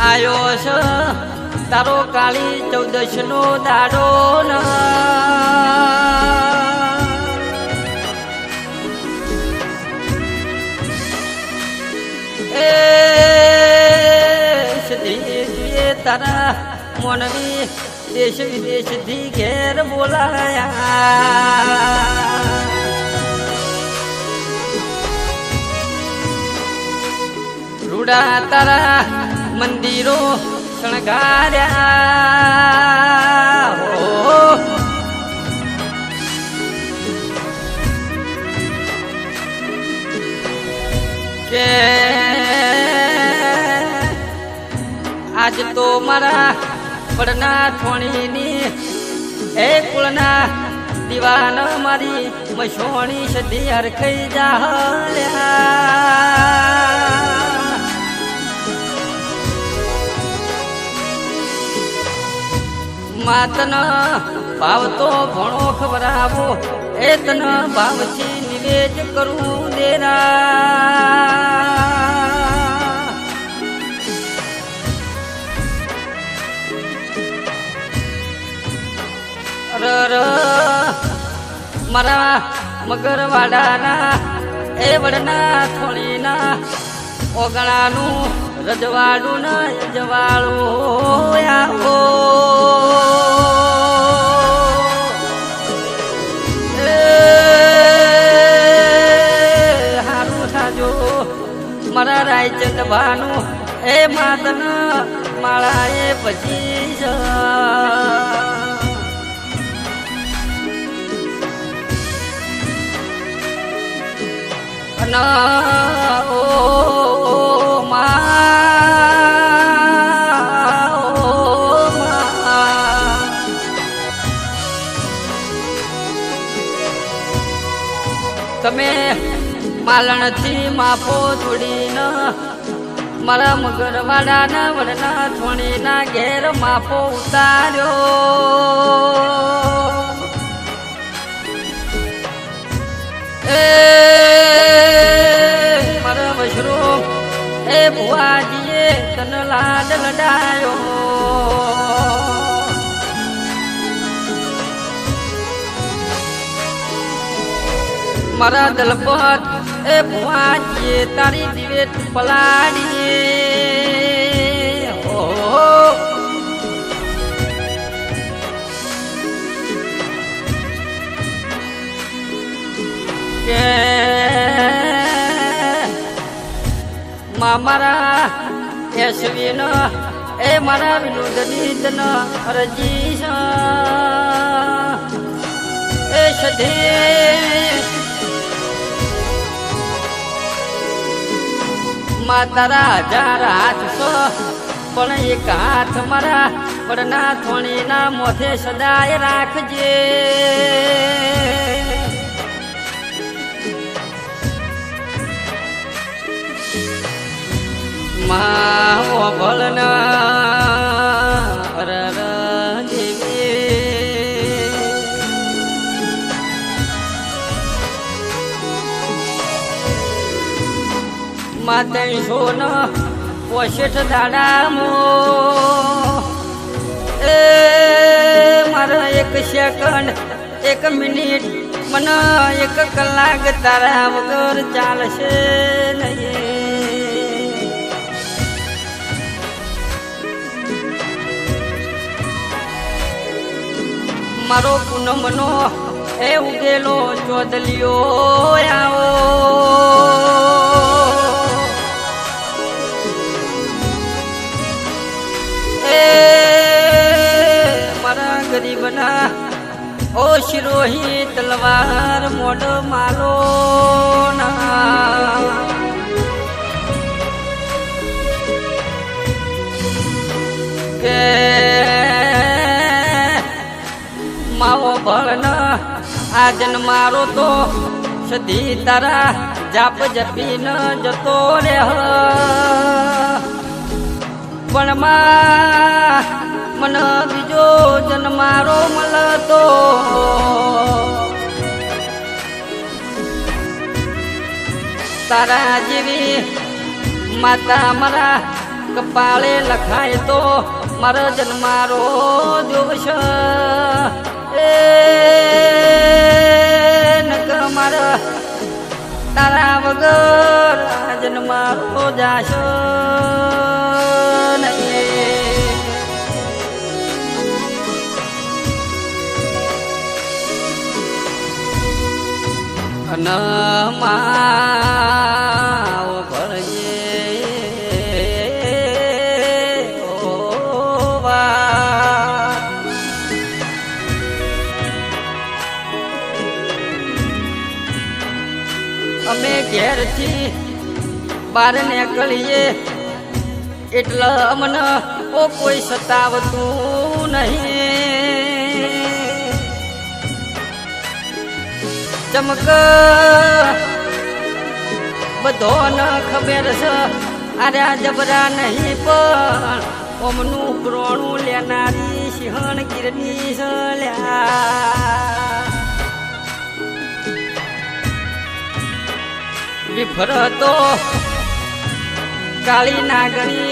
આયો છે? તારો કાળી ચૌદશ નો. દાડો તારા મોનવી દેશ વિદેશથી ઘેર બોલાયા. રૂડા તારા મંદિરો શણગાર્યા. હો કે આજ તો મારા પડના થોણીની, હે કુળના દીવાન મારી મસોણી સદી હરખઈ જાહલ્યા. માતન ભાવ તો ભણો ખબરાવો એ તન ભાવથી નિવેદ કરું દેરા. રર મારા મગરવાડાના, એ વડના થોડીના ઓગણાનું રજવાડું ન જવાળું. ભાનું એ માદન માળા એ પછી ઓ તમે માલણથી માપો જોડીને મારા મગરવાડાના વડના થોણીના ઘેર માફો ઉતાર્યો. એ મારા વશરો એ ભુવાજીએ તન લાડ લડાયો. મારા દલપત, એ ભુવાજીએ તારી દિવેટ પલાડીએ મારા નો એ મારા વિનોદની તન અરજી એ સધે માં તારા હજાર હાથ છો, પણ એક હાથ મારા પડના થોણીના મોથે સદાય રાખજે. માં ભલના દેવી માતે મારા એક સેકન્ડ, એક મિનિટ, મને એક કલાક તારા વગર ચાલશે નહીં. મારો પૂનમનો એ ઉગેલો ચોદલિયો આવો મારા ગરીબના ઓ શિરોહી તલવાર મોડ માલો કે માવો ભળન આજન મારો તો સધી તારા જાપ જપી ન જતો રે હ. પણ મન બીજો જન મારો મળતો તારા જેવી માતા મારા કપાળે લખાય તો મારો જન્મારો જોશ જાશ નહીં અનમાઓ ભરજે ઓવા અમે ઘેરથી બાર નીકળીએ. એટલે અમને ઓ કોઈ સતાવતું નહીં. ચમક બધો ન ખબર છે, અરે જબરા નહીં, પણ ઓમનું પ્રોણું લેનારી સિંહણ ગીરની સલ્યા વિફરતો કાળી નાગણી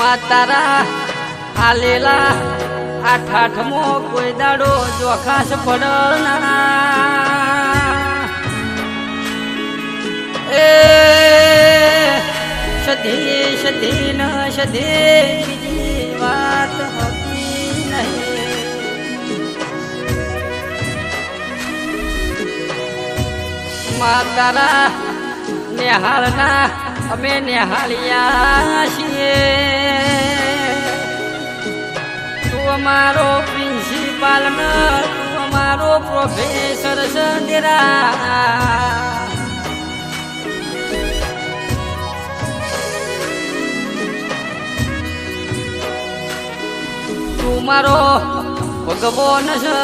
માતારા આલેલા આઠ આઠમો કોઈ દાડો ચોખાશ પડના એ સધી સધી ન સધી વાત હતી. માતારા નિહાળના અમે નિહાળ્યા છીએ. તું અમારો પ્રિન્સિપાલ ન તું અમારો પ્રોફેસર સંદેરા તું મારો ભગવાન છે.